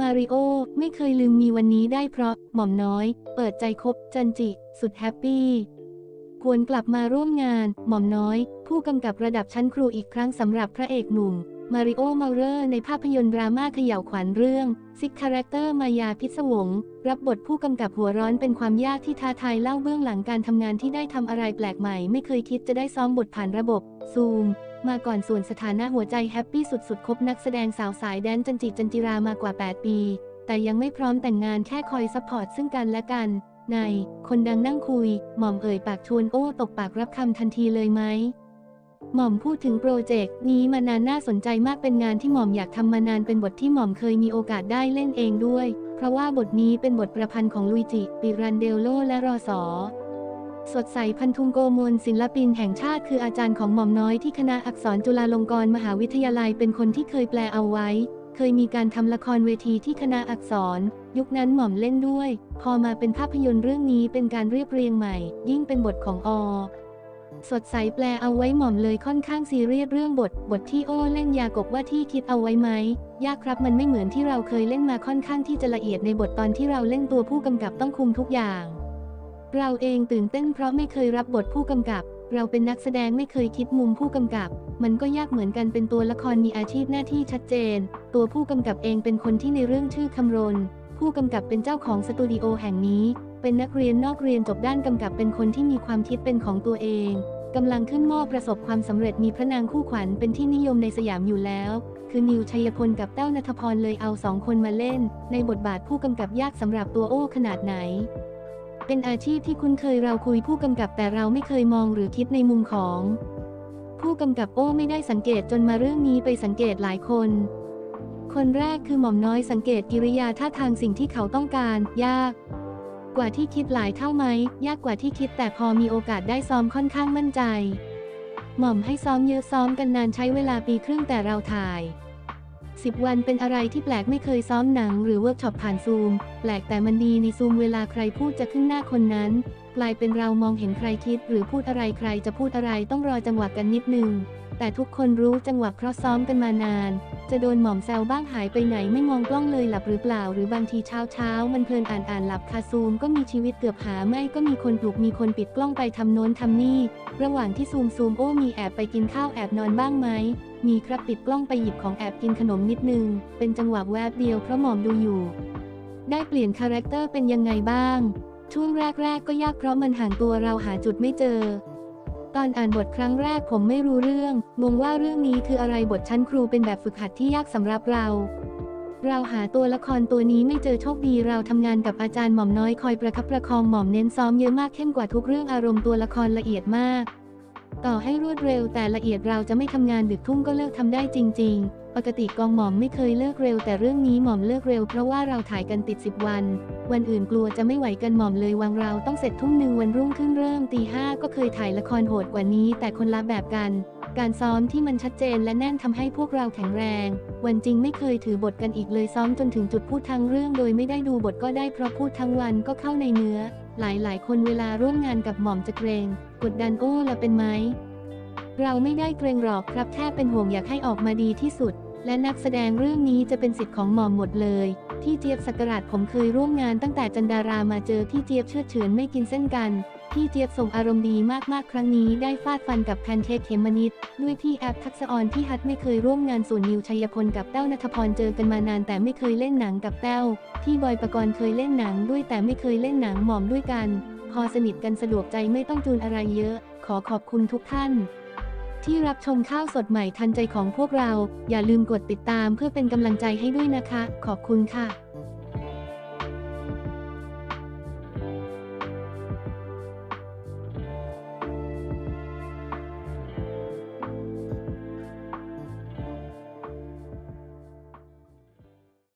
มาริโอไม่เคยลืมมีวันนี้ได้เพราะ หม่อมน้อย เปิดใจคบจันจิ สุดแฮปปี้ควรกลับมาร่วมงาน หม่อมน้อย ผู้กำกับระดับชั้นครูอีกครั้งสำหรับพระเอกหนุ่ม มาริโอมาเรอร์ในภาพยนตร์ดราม่าเขย่าวขวัญเรื่องซิกคาแรคเตอร์มายาพิศวง รับบทผู้กำกับหัวร้อนเป็นความยากที่ท้าทายเล่าเบื้องหลังการทำงานที่ได้ทำอะไรแปลกใหม่ ไม่เคยคิดจะได้ซ้อมบทผ่านระบบซูมมาก่อนส่วนสถานะหัวใจแฮปปี้สุดๆ คบนักแสดงสาวสายแดนจันจิจันจิรามากว่า 8 ปี แต่ยังไม่พร้อมแต่งงานแค่คอยซัพพอร์ตซึ่งกันและกัน ใน คนดังนั่งคุย หม่อมเอ่ยปากชวนโอ้ตกปากรับคำทันทีเลยไหม หม่อมพูดถึงโปรเจกต์นี้มานานน่าสนใจมากเป็นงานที่หม่อมอยากทำมานานเป็นบทที่หม่อมเคยมีโอกาสได้เล่นเองด้วย เพราะว่าบทนี้เป็นบทประพันธ์ของลุยจิ ปิรันเดลโลและรอสอสดใสพันธุงโกมลศิลปินแห่งชาติคืออาจารย์ของหม่อมน้อยที่คณะอักษรจุฬาลงกรณ์มหาวิทยาลัยเป็นคนที่เคยแปลเอาไว้ เคยมีการทำละครเวทีที่คณะอักษร ยุคนั้นหม่อมเล่นด้วย พอมาเป็นภาพยนตร์เรื่องนี้เป็นการเรียบเรียงใหม่ ยิ่งเป็นบทของอ สดใสแปลเอาไว้หม่อมเลยค่อนข้างซีเรียสเรื่องบท บทที่โอ้เล่นยากบว่าที่คิดเอาไว้ไหม ยากครับมันไม่เหมือนที่เราเคยเล่นมาค่อนข้างที่จะละเอียดในบทตอนที่เราเล่นตัวผู้กำกับต้องคุมทุกอย่าง เราเองตื่นเต้นเพราะไม่เคยรับบทผู้กำกับ เราเป็นนักแสดงไม่เคยคิดมุมผู้กำกับ มันก็ยากเหมือนกันเป็นตัวละครมีอาชีพหน้าที่ชัดเจน ตัวผู้กำกับเองเป็นคนที่ในเรื่องชื่อคำรณ ผู้กำกับเป็นเจ้าของสตูดิโอแห่งนี้เป็นนักเรียนนอกเรียนจบด้านกำกับเป็นคนที่มีความคิดเป็นของตัวเอง กำลังขึ้นหม้อประสบความสำเร็จมีพระนางคู่ขวัญเป็นที่นิยมในสยามอยู่แล้ว คือนิวชัยพลกับแต้วนัทพรเลยเอาสองคนมาเล่น ในบทบาทผู้กำกับยากสำหรับตัวโอ้ขนาดไหน เป็นอาชีพที่คุ้นเคยเราคุยผู้กำกับแต่เราไม่เคยมองหรือคิดในมุมของ ผู้กำกับโอ้ไม่ได้สังเกตจนมาเรื่องนี้ไปสังเกตหลายคน คนแรกคือหม่อมน้อยสังเกตกิริยาท่าทางสิ่งที่เขาต้องการ ยาก กว่าที่คิดหลายเท่าไหม ยากกว่าที่คิดแต่พอมีโอกาสได้ซ้อมค่อนข้างมั่นใจ หม่อมให้ซ้อมเยอะซ้อมกันนานใช้เวลาปีครึ่งแต่เราถ่าย10 วันเป็นอะไรที่แปลกไม่เคยซ้อมหนังหรือเวิร์กช็อปผ่านซูม แปลกแต่มันดีในซูมเวลาใครพูดจะขึ้นหน้าคนนั้น กลายเป็นเรามองเห็นใครคิด หรือพูดอะไรใครจะพูดอะไรต้องรอจังหวะกันนิดนึง แต่ทุกคนรู้จังหวะเพราะซ้อมกันมานาน จะโดนหม่อมแซวบ้างหายไปไหนไม่มองกล้องเลยหลับหรือเปล่า หรือบางทีเช้าเช้ามันเพลินอ่านอ่านหลับคาซูมก็มีชีวิตเกือบหาไม่ก็มีคนปลุกมีคนปิดกล้องไปทำโน้นทำนี่ ระหว่างที่ซูมซูมโอ้มีแอบไปกินข้าวแอบนอนบ้างไหมมีครับปิดกล้องไปหยิบของแอบกินขนมนิดนึง เป็นจังหวะแวบเดียวเพราะหมอมดูอยู่ ได้เปลี่ยนคาแรคเตอร์เป็นยังไงบ้าง ช่วงแรกๆก็ยากเพราะมันห่างตัวเราหาจุดไม่เจอ ตอนอ่านบทครั้งแรกผมไม่รู้เรื่อง งงว่าเรื่องนี้คืออะไรบทชั้นครูเป็นแบบฝึกหัดที่ยากสำหรับเรา เราหาตัวละครตัวนี้ไม่เจอโชคดีเราทำงานกับอาจารย์หม่อมน้อยคอยประคับประคองหม่อมเน้นซ้อมเยอะมากเข้มกว่าทุกเรื่องอารมณ์ตัวละครละเอียดมาก ต่อให้รวดเร็วแต่ละเอียดเราจะไม่ทำงานดึกทุ่งก็เลิกทำได้จริง ๆ ปกติกองหม่อมไม่เคยเลิกเร็ว แต่เรื่องนี้หม่อมเลิกเร็วเพราะว่าเราถ่ายกันติด 10 วัน วันอื่นกลัวจะไม่ไหวกันหม่อมเลยวางเราต้องเสร็จทุ่มหนึ่งวันรุ่งขึ้นเริ่มตีห้าก็เคยถ่ายละครโหดกว่านี้ แต่คนละแบบกัน การซ้อมที่มันชัดเจนและแน่นทำให้พวกเราแข็งแรง วันจริงไม่เคยถือบทกันอีกเลยซ้อมจนถึงจุดพูดทั้งเรื่อง โดยไม่ได้ดูบทก็ได้เพราะพูดทั้งวันก็เข้าในเนื้อ หลายๆ คนเวลาร่วมงานกับหม่อมจะเกรง กดดันโอ้ละเป็นไหมเราไม่ได้เกรงหรอกครับแค่เป็นห่วงอยากให้ออกมาดีที่สุด และนักแสดงเรื่องนี้จะเป็นสิทธิ์ของหมอมหมดเลย ที่เจี๊ยบสักราชผมเคยร่วมงานตั้งแต่จันดารามาเจอพี่เจี๊ยบเชื่อเฉือนไม่กินเส้นกัน พี่เจี๊ยบส่งอารมณ์ดีมากๆ ครั้งนี้ได้ฟาดฟันกับแพนเค้กเขมนิดด้วยพี่แอปทักษออนพี่ฮัทไม่เคยร่วมงานส่วนนิวชัยพลกับแต้วนัทพรเจอกันมานานแต่ไม่เคยเล่นหนังกับแต้วพี่บอยประกรณ์เคยเล่นหนังด้วยแต่ไม่เคยเล่นหนังหมอมด้วยกัน พอสนิทกันสะดวกใจไม่ต้องจูนอะไรเยอะ ขอขอบคุณทุกท่าน ที่รับชมข้าวสดใหม่ทันใจของพวกเรา อย่าลืมกดติดตามเพื่อเป็นกำลังใจให้ด้วยนะคะ ขอบคุณค่ะ